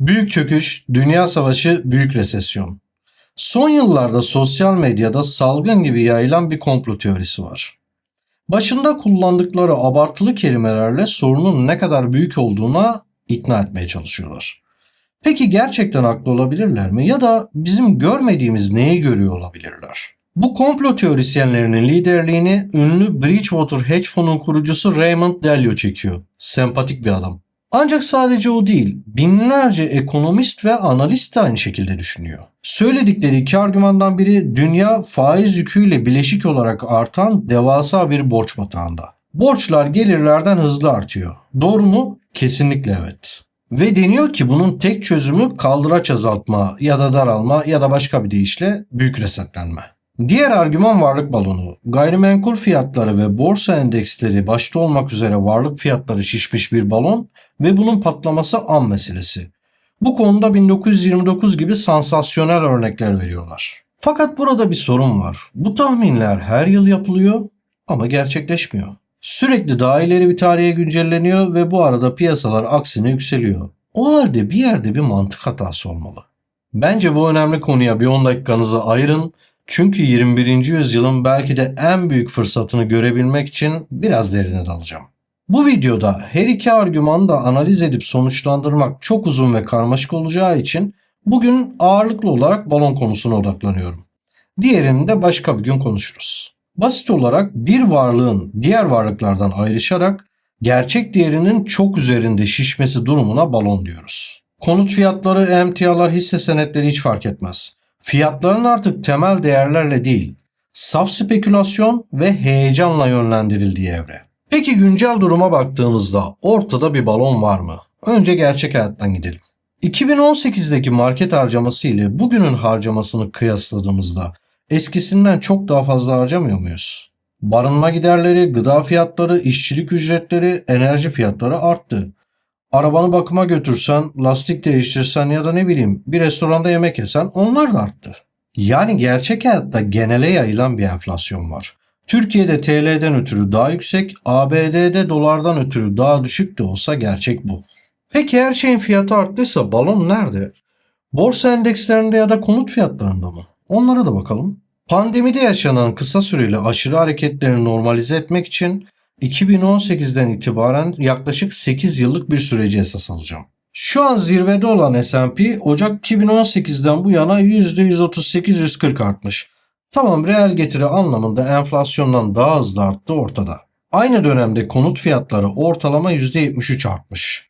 Büyük çöküş, dünya savaşı, büyük resesyon. Son yıllarda sosyal medyada salgın gibi yayılan bir komplo teorisi var. Başında kullandıkları abartılı kelimelerle sorunun ne kadar büyük olduğuna ikna etmeye çalışıyorlar. Peki gerçekten haklı olabilirler mi ya da bizim görmediğimiz neyi görüyor olabilirler? Bu komplo teorisyenlerinin liderliğini ünlü Bridgewater Hedge Fund'un kurucusu Raymond Dalio çekiyor. Sempatik bir adam. Ancak sadece o değil, binlerce ekonomist ve analist de aynı şekilde düşünüyor. Söyledikleri iki argümandan biri dünya faiz yüküyle bileşik olarak artan devasa bir borç batağında. Borçlar gelirlerden hızlı artıyor. Doğru mu? Kesinlikle evet. Ve deniyor ki bunun tek çözümü kaldıraç azaltma ya da daralma ya da başka bir deyişle büyük resetlenme. Diğer argüman varlık balonu. Gayrimenkul fiyatları ve borsa endeksleri başta olmak üzere varlık fiyatları şişmiş bir balon ve bunun patlaması an meselesi. Bu konuda 1929 gibi sansasyonel örnekler veriyorlar. Fakat burada bir sorun var. Bu tahminler her yıl yapılıyor ama gerçekleşmiyor. Sürekli daha ileri bir tarihe güncelleniyor ve bu arada piyasalar aksine yükseliyor. O halde bir yerde bir mantık hatası olmalı. Bence bu önemli konuya bir 10 dakikanızı ayırın çünkü 21. yüzyılın belki de en büyük fırsatını görebilmek için biraz derine dalacağım. Bu videoda her iki argümanı da analiz edip sonuçlandırmak çok uzun ve karmaşık olacağı için bugün ağırlıklı olarak balon konusuna odaklanıyorum. Diğerini de başka bir gün konuşuruz. Basit olarak bir varlığın diğer varlıklardan ayrışarak gerçek değerinin çok üzerinde şişmesi durumuna balon diyoruz. Konut fiyatları, emtialar, hisse senetleri hiç fark etmez. Fiyatların artık temel değerlerle değil, saf spekülasyon ve heyecanla yönlendirildiği evre. Peki güncel duruma baktığımızda ortada bir balon var mı? Önce gerçek hayattan gidelim. 2018'deki market harcaması ile bugünün harcamasını kıyasladığımızda eskisinden çok daha fazla harcamıyor muyuz? Barınma giderleri, gıda fiyatları, işçilik ücretleri, enerji fiyatları arttı. Arabanı bakıma götürsen, lastik değiştirsen ya da ne bileyim bir restoranda yemek yesen onlar da arttı. Yani gerçek hayatta genele yayılan bir enflasyon var. Türkiye'de TL'den ötürü daha yüksek, ABD'de dolardan ötürü daha düşük de olsa gerçek bu. Peki her şeyin fiyatı arttıysa balon nerede? Borsa endekslerinde ya da konut fiyatlarında mı? Onlara da bakalım. Pandemide yaşanan kısa süreli aşırı hareketlerini normalize etmek için 2018'den itibaren yaklaşık 8 yıllık bir süreci esas alacağım. Şu an zirvede olan S&P Ocak 2018'den bu yana %138-140 artmış. Tamam reel getiri anlamında enflasyondan daha hızlı arttı ortada. Aynı dönemde konut fiyatları ortalama %73 artmış.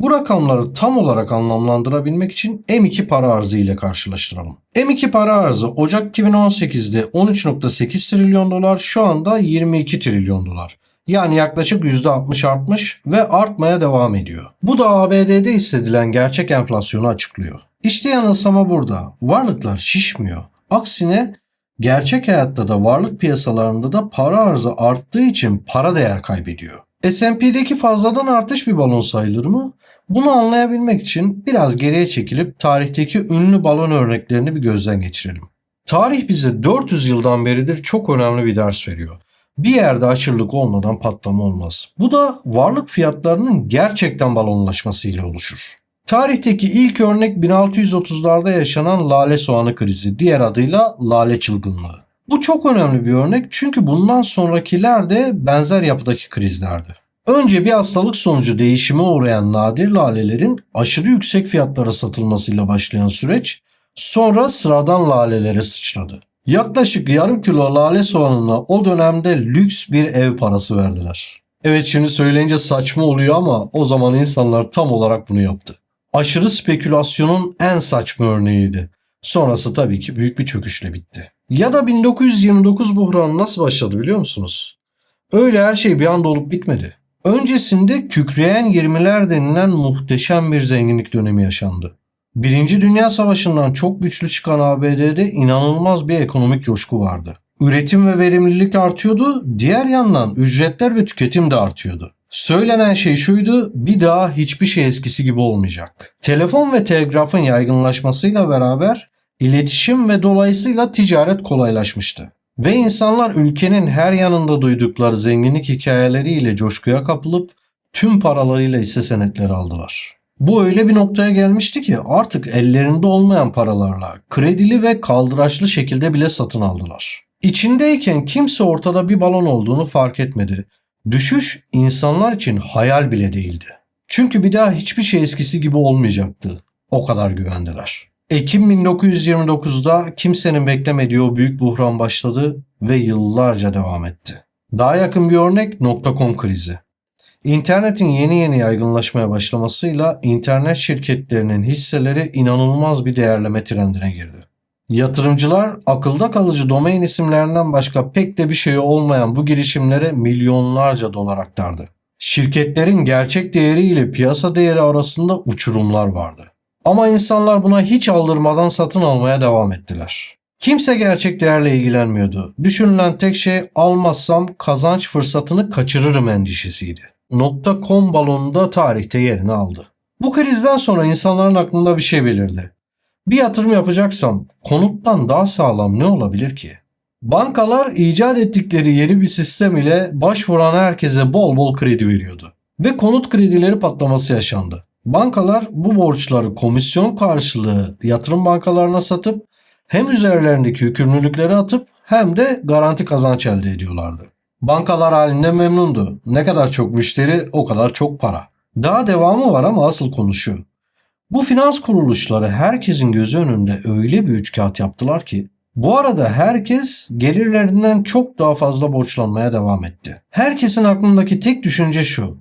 Bu rakamları tam olarak anlamlandırabilmek için M2 para arzı ile karşılaştıralım. M2 para arzı Ocak 2018'de 13.8 trilyon dolar şu anda 22 trilyon dolar. Yani yaklaşık %60 artmış ve artmaya devam ediyor. Bu da ABD'de hissedilen gerçek enflasyonu açıklıyor. İşte yanılsama burada. Varlıklar şişmiyor. Aksine gerçek hayatta da varlık piyasalarında da para arzı arttığı için para değer kaybediyor. S&P'deki fazladan artış bir balon sayılır mı? Bunu anlayabilmek için biraz geriye çekilip tarihteki ünlü balon örneklerini bir gözden geçirelim. Tarih bize 400 yıldan beridir çok önemli bir ders veriyor. Bir yerde aşırılık olmadan patlama olmaz. Bu da varlık fiyatlarının gerçekten balonlaşmasıyla oluşur. Tarihteki ilk örnek 1630'larda yaşanan lale soğanı krizi, diğer adıyla lale çılgınlığı. Bu çok önemli bir örnek çünkü bundan sonrakiler de benzer yapıdaki krizlerdi. Önce bir hastalık sonucu değişime uğrayan nadir lalelerin aşırı yüksek fiyatlara satılmasıyla başlayan süreç sonra sıradan lalelere sıçradı. Yaklaşık yarım kilo lale soğanına o dönemde lüks bir ev parası verdiler. Evet şimdi söyleyince saçma oluyor ama o zaman insanlar tam olarak bunu yaptı. Aşırı spekülasyonun en saçma örneğiydi. Sonrası tabii ki büyük bir çöküşle bitti. Ya da 1929 buhranı nasıl başladı biliyor musunuz? Öyle her şey bir anda olup bitmedi. Öncesinde kükreyen 20'ler denilen muhteşem bir zenginlik dönemi yaşandı. Birinci Dünya Savaşı'ndan çok güçlü çıkan ABD'de inanılmaz bir ekonomik coşku vardı. Üretim ve verimlilik artıyordu, diğer yandan ücretler ve tüketim de artıyordu. Söylenen şey şuydu, bir daha hiçbir şey eskisi gibi olmayacak. Telefon ve telgrafın yaygınlaşmasıyla beraber iletişim ve dolayısıyla ticaret kolaylaşmıştı. Ve insanlar ülkenin her yanında duydukları zenginlik hikayeleriyle coşkuya kapılıp tüm paralarıyla hisse senetleri aldılar. Bu öyle bir noktaya gelmişti ki artık ellerinde olmayan paralarla kredili ve kaldıraçlı şekilde bile satın aldılar. İçindeyken kimse ortada bir balon olduğunu fark etmedi. Düşüş insanlar için hayal bile değildi. Çünkü bir daha hiçbir şey eskisi gibi olmayacaktı. O kadar güvendiler. Ekim 1929'da kimsenin beklemediği o büyük buhran başladı ve yıllarca devam etti. Daha yakın bir örnek .com krizi. İnternetin yeni yeni yaygınlaşmaya başlamasıyla internet şirketlerinin hisseleri inanılmaz bir değerleme trendine girdi. Yatırımcılar akılda kalıcı domain isimlerinden başka pek de bir şey olmayan bu girişimlere milyonlarca dolar aktardı. Şirketlerin gerçek değeri ile piyasa değeri arasında uçurumlar vardı. Ama insanlar buna hiç aldırmadan satın almaya devam ettiler. Kimse gerçek değerle ilgilenmiyordu. Düşünülen tek şey almazsam kazanç fırsatını kaçırırım endişesiydi. .com balonunda tarihte yerini aldı. Bu krizden sonra insanların aklında bir şey belirdi. Bir yatırım yapacaksam konuttan daha sağlam ne olabilir ki? Bankalar icat ettikleri yeni bir sistem ile başvuran herkese bol bol kredi veriyordu. Ve konut kredileri patlaması yaşandı. Bankalar bu borçları komisyon karşılığı yatırım bankalarına satıp hem üzerlerindeki yükümlülükleri atıp hem de garanti kazanç elde ediyorlardı. Bankalar halinde memnundu. Ne kadar çok müşteri o kadar çok para. Daha devamı var ama asıl konu şu. Bu finans kuruluşları herkesin gözü önünde öyle bir üçkağıt yaptılar ki bu arada herkes gelirlerinden çok daha fazla borçlanmaya devam etti. Herkesin aklındaki tek düşünce şu.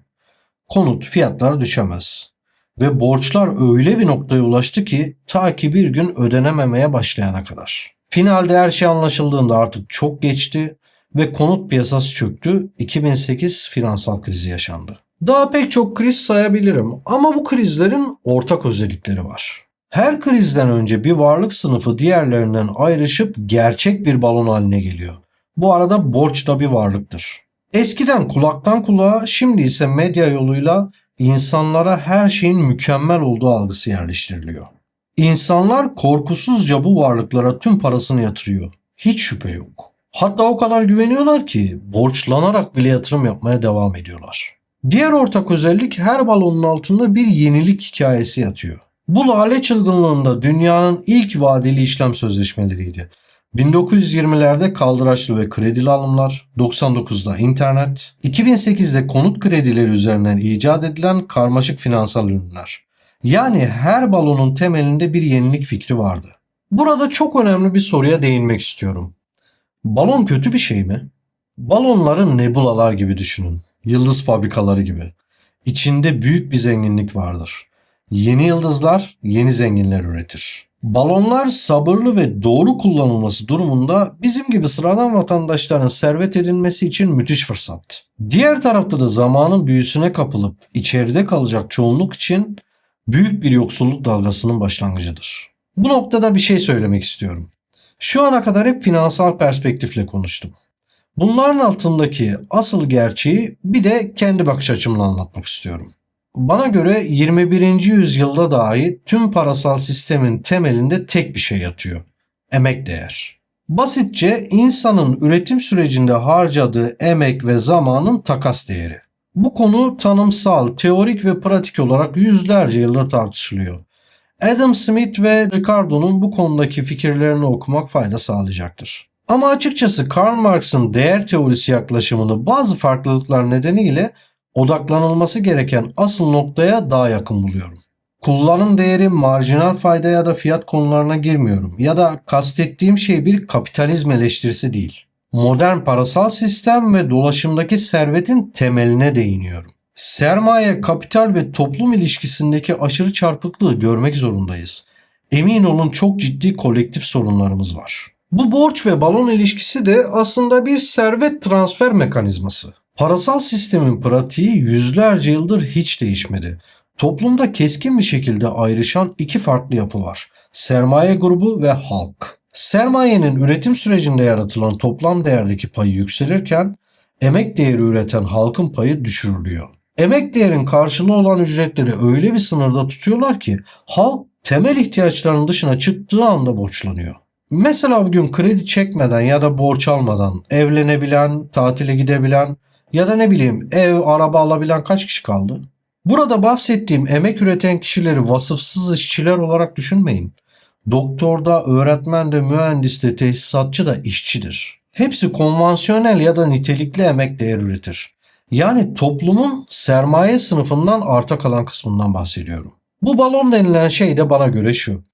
Konut fiyatlar düşemez. Ve borçlar öyle bir noktaya ulaştı ki ta ki bir gün ödenememeye başlayana kadar. Finalde her şey anlaşıldığında artık çok geçti ve konut piyasası çöktü. 2008 finansal krizi yaşandı. Daha pek çok kriz sayabilirim ama bu krizlerin ortak özellikleri var. Her krizden önce bir varlık sınıfı diğerlerinden ayrışıp gerçek bir balon haline geliyor. Bu arada borç da bir varlıktır. Eskiden kulaktan kulağa, şimdi ise medya yoluyla insanlara her şeyin mükemmel olduğu algısı yerleştiriliyor. İnsanlar korkusuzca bu varlıklara tüm parasını yatırıyor. Hiç şüphe yok. Hatta o kadar güveniyorlar ki borçlanarak bile yatırım yapmaya devam ediyorlar. Diğer ortak özellik her balonun altında bir yenilik hikayesi yatıyor. Bu lale çılgınlığında dünyanın ilk vadeli işlem sözleşmeleriydi. 1920'lerde kaldıraçlı ve kredili alımlar, 99'da internet, 2008'de konut kredileri üzerinden icat edilen karmaşık finansal ürünler. Yani her balonun temelinde bir yenilik fikri vardı. Burada çok önemli bir soruya değinmek istiyorum. Balon kötü bir şey mi? Balonları nebulalar gibi düşünün. Yıldız fabrikaları gibi. İçinde büyük bir zenginlik vardır. Yeni yıldızlar yeni zenginler üretir. Balonlar sabırlı ve doğru kullanılması durumunda bizim gibi sıradan vatandaşların servet edinmesi için müthiş fırsat. Diğer tarafta da zamanın büyüsüne kapılıp içeride kalacak çoğunluk için büyük bir yoksulluk dalgasının başlangıcıdır. Bu noktada bir şey söylemek istiyorum. Şu ana kadar hep finansal perspektifle konuştum. Bunların altındaki asıl gerçeği bir de kendi bakış açımla anlatmak istiyorum. Bana göre 21. yüzyılda dahi tüm parasal sistemin temelinde tek bir şey yatıyor. Emek değer. Basitçe insanın üretim sürecinde harcadığı emek ve zamanın takas değeri. Bu konu tanımsal, teorik ve pratik olarak yüzlerce yıldır tartışılıyor. Adam Smith ve Ricardo'nun bu konudaki fikirlerini okumak fayda sağlayacaktır. Ama açıkçası Karl Marx'ın değer teorisi yaklaşımını bazı farklılıklar nedeniyle odaklanılması gereken asıl noktaya daha yakın buluyorum. Kullanım değeri, marjinal fayda ya da fiyat konularına girmiyorum ya da kastettiğim şey bir kapitalizm eleştirisi değil. Modern parasal sistem ve dolaşımdaki servetin temeline değiniyorum. Sermaye, kapital ve toplum ilişkisindeki aşırı çarpıklığı görmek zorundayız. Emin olun çok ciddi kolektif sorunlarımız var. Bu borç ve balon ilişkisi de aslında bir servet transfer mekanizması. Parasal sistemin pratiği yüzlerce yıldır hiç değişmedi. Toplumda keskin bir şekilde ayrışan iki farklı yapı var. Sermaye grubu ve halk. Sermayenin üretim sürecinde yaratılan toplam değerdeki payı yükselirken emek değeri üreten halkın payı düşürülüyor. Emek değerin karşılığı olan ücretleri öyle bir sınırda tutuyorlar ki halk temel ihtiyaçlarının dışına çıktığı anda borçlanıyor. Mesela bugün kredi çekmeden ya da borç almadan evlenebilen, tatile gidebilen ya da ne bileyim ev, araba alabilen kaç kişi kaldı? Burada bahsettiğim emek üreten kişileri vasıfsız işçiler olarak düşünmeyin. Doktor da, öğretmen de, mühendis de, tesisatçı da işçidir. Hepsi konvansiyonel ya da nitelikli emek değer üretir. Yani toplumun sermaye sınıfından arta kalan kısmından bahsediyorum. Bu balon denilen şey de bana göre şu.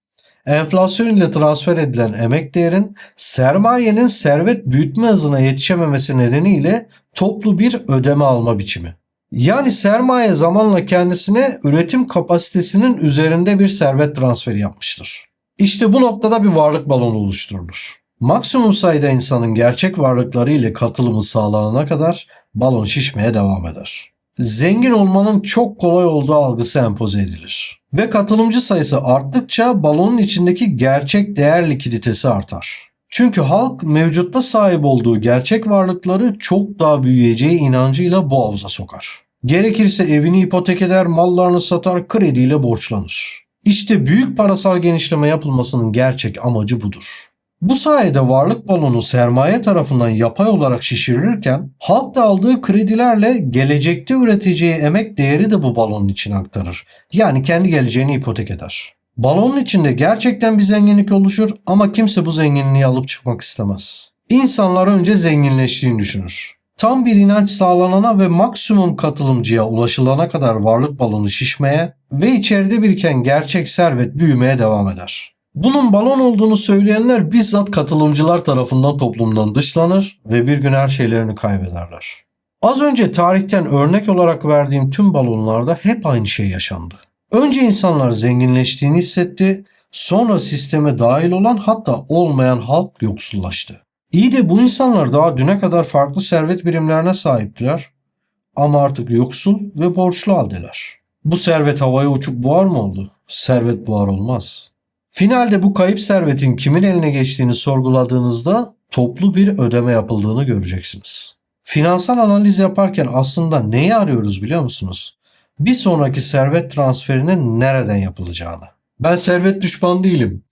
Enflasyon ile transfer edilen emek değerin sermayenin servet büyütme hızına yetişememesi nedeniyle toplu bir ödeme alma biçimi. Yani sermaye zamanla kendisine üretim kapasitesinin üzerinde bir servet transferi yapmıştır. İşte bu noktada bir varlık balonu oluşturulur. Maksimum sayıda insanın gerçek varlıkları ile katılımı sağlanana kadar balon şişmeye devam eder. Zengin olmanın çok kolay olduğu algısı empoze edilir. Ve katılımcı sayısı arttıkça balonun içindeki gerçek değer likiditesi artar. Çünkü halk mevcutta sahip olduğu gerçek varlıkları çok daha büyüyeceği inancıyla bu havuza sokar. Gerekirse evini ipotek eder, mallarını satar, krediyle borçlanır. İşte büyük parasal genişleme yapılmasının gerçek amacı budur. Bu sayede varlık balonu sermaye tarafından yapay olarak şişirilirken halk da aldığı kredilerle gelecekte üreteceği emek değeri de bu balonun içine aktarır. Yani kendi geleceğini ipotek eder. Balonun içinde gerçekten bir zenginlik oluşur ama kimse bu zenginliği alıp çıkmak istemez. İnsanlar önce zenginleştiğini düşünür. Tam bir inanç sağlanana ve maksimum katılımcıya ulaşılana kadar varlık balonu şişmeye ve içeride biriken gerçek servet büyümeye devam eder. Bunun balon olduğunu söyleyenler bizzat katılımcılar tarafından toplumdan dışlanır ve bir gün her şeylerini kaybederler. Az önce tarihten örnek olarak verdiğim tüm balonlarda hep aynı şey yaşandı. Önce insanlar zenginleştiğini hissetti, sonra sisteme dahil olan hatta olmayan halk yoksullaştı. İyi de bu insanlar daha düne kadar farklı servet birimlerine sahiptiler ama artık yoksul ve borçlu haldeler. Bu servet havaya uçup buhar mı oldu? Servet buhar olmaz. Finalde bu kayıp servetin kimin eline geçtiğini sorguladığınızda toplu bir ödeme yapıldığını göreceksiniz. Finansal analiz yaparken aslında neyi arıyoruz biliyor musunuz? Bir sonraki servet transferinin nereden yapılacağını. Ben servet düşman değilim.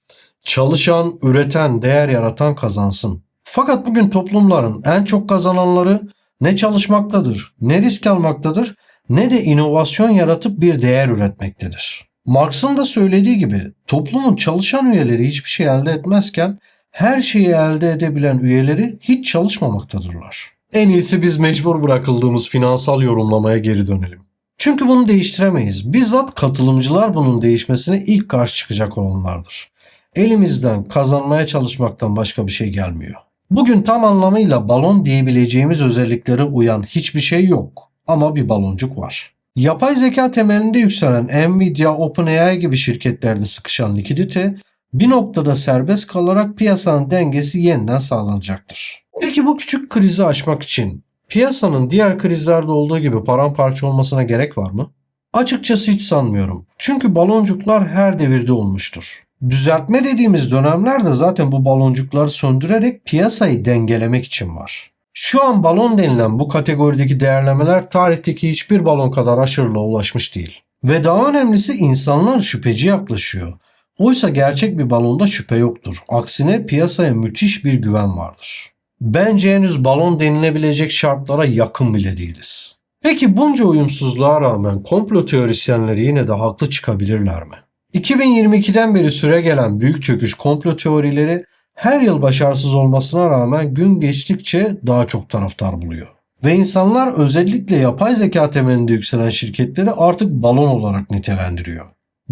Çalışan, üreten, değer yaratan kazansın. Fakat bugün toplumların en çok kazananları ne çalışmaktadır, ne risk almaktadır, ne de inovasyon yaratıp bir değer üretmektedir. Marx'ın da söylediği gibi toplumun çalışan üyeleri hiçbir şey elde etmezken her şeyi elde edebilen üyeleri hiç çalışmamaktadırlar. En iyisi biz mecbur bırakıldığımız finansal yorumlamaya geri dönelim. Çünkü bunu değiştiremeyiz. Bizzat katılımcılar bunun değişmesine ilk karşı çıkacak olanlardır. Elimizden kazanmaya çalışmaktan başka bir şey gelmiyor. Bugün tam anlamıyla balon diyebileceğimiz özelliklere uyan hiçbir şey yok. Ama bir baloncuk var. Yapay zeka temelinde yükselen Nvidia, OpenAI gibi şirketlerde sıkışan likidite bir noktada serbest kalarak piyasanın dengesi yeniden sağlanacaktır. Peki bu küçük krizi aşmak için piyasanın diğer krizlerde olduğu gibi paramparça olmasına gerek var mı? Açıkçası hiç sanmıyorum. Çünkü baloncuklar her devirde olmuştur. Düzeltme dediğimiz dönemlerde zaten bu baloncukları söndürerek piyasayı dengelemek için var. Şu an balon denilen bu kategorideki değerlemeler tarihteki hiçbir balon kadar aşırılığa ulaşmış değil. Ve daha önemlisi insanlar şüpheci yaklaşıyor. Oysa gerçek bir balonda şüphe yoktur. Aksine piyasaya müthiş bir güven vardır. Bence henüz balon denilebilecek şartlara yakın bile değiliz. Peki bunca uyumsuzluğa rağmen komplo teorisyenleri yine de haklı çıkabilirler mi? 2022'den beri süre gelen büyük çöküş komplo teorileri her yıl başarısız olmasına rağmen gün geçtikçe daha çok taraftar buluyor. Ve insanlar özellikle yapay zeka temelinde yükselen şirketleri artık balon olarak nitelendiriyor.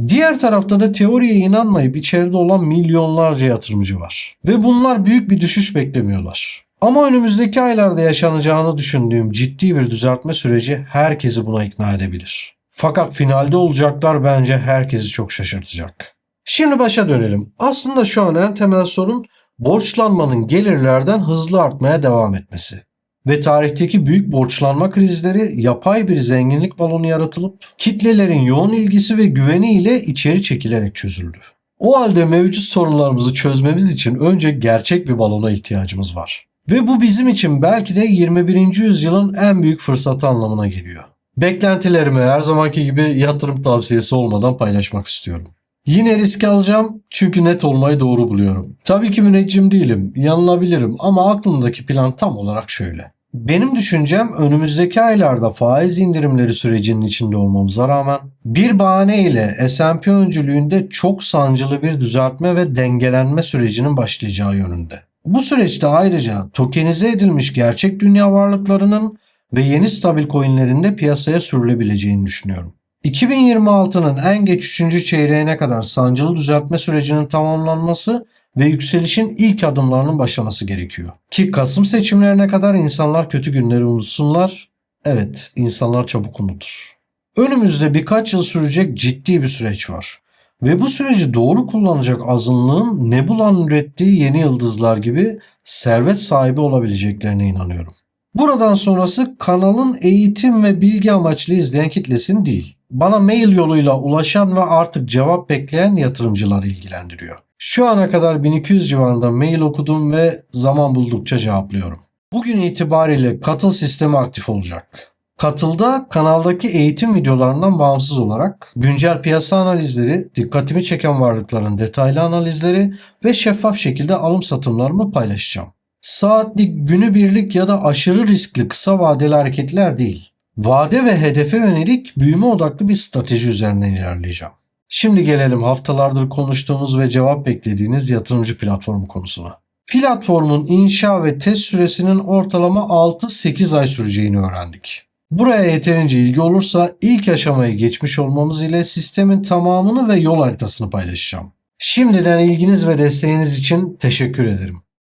Diğer tarafta da teoriye inanmayıp içeride olan milyonlarca yatırımcı var. Ve bunlar büyük bir düşüş beklemiyorlar. Ama önümüzdeki aylarda yaşanacağını düşündüğüm ciddi bir düzeltme süreci herkesi buna ikna edebilir. Fakat finalde olacaklar bence herkesi çok şaşırtacak. Şimdi başa dönelim. Aslında şu an en temel sorun borçlanmanın gelirlerden hızlı artmaya devam etmesi. Ve tarihteki büyük borçlanma krizleri yapay bir zenginlik balonu yaratılıp kitlelerin yoğun ilgisi ve güveni ile içeri çekilerek çözüldü. O halde mevcut sorunlarımızı çözmemiz için önce gerçek bir balona ihtiyacımız var. Ve bu bizim için belki de 21. yüzyılın en büyük fırsatı anlamına geliyor. Beklentilerimi her zamanki gibi yatırım tavsiyesi olmadan paylaşmak istiyorum. Yine risk alacağım çünkü net olmayı doğru buluyorum. Tabii ki müneccim değilim, yanılabilirim ama aklımdaki plan tam olarak şöyle. Benim düşüncem önümüzdeki aylarda faiz indirimleri sürecinin içinde olmamıza rağmen bir bahane ile S&P öncülüğünde çok sancılı bir düzeltme ve dengelenme sürecinin başlayacağı yönünde. Bu süreçte ayrıca tokenize edilmiş gerçek dünya varlıklarının ve yeni stabil coinlerin de piyasaya sürülebileceğini düşünüyorum. 2026'nın en geç 3. çeyreğine kadar sancılı düzeltme sürecinin tamamlanması ve yükselişin ilk adımlarının başlaması gerekiyor. Ki Kasım seçimlerine kadar insanlar kötü günleri unutsunlar. Evet, insanlar çabuk unutur. Önümüzde birkaç yıl sürecek ciddi bir süreç var. Ve bu süreci doğru kullanacak azınlığın Nebula'nın ürettiği yeni yıldızlar gibi servet sahibi olabileceklerine inanıyorum. Buradan sonrası kanalın eğitim ve bilgi amaçlı izleyen kitlesini değil, bana mail yoluyla ulaşan ve artık cevap bekleyen yatırımcıları ilgilendiriyor. Şu ana kadar 1200 civarında mail okudum ve zaman buldukça cevaplıyorum. Bugün itibariyle katıl sistemi aktif olacak. Katılda kanaldaki eğitim videolarından bağımsız olarak güncel piyasa analizleri, dikkatimi çeken varlıkların detaylı analizleri ve şeffaf şekilde alım satımlarımı paylaşacağım. Saatlik, günübirlik ya da aşırı riskli kısa vadeli hareketler değil. Vade ve hedefe yönelik büyüme odaklı bir strateji üzerinden ilerleyeceğim. Şimdi gelelim haftalardır konuştuğumuz ve cevap beklediğiniz yatırımcı platformu konusuna. Platformun inşa ve test süresinin ortalama 6-8 ay süreceğini öğrendik. Buraya yeterince ilgi olursa ilk aşamaya geçmiş olmamız ile sistemin tamamını ve yol haritasını paylaşacağım. Şimdiden ilginiz ve desteğiniz için teşekkür ederim.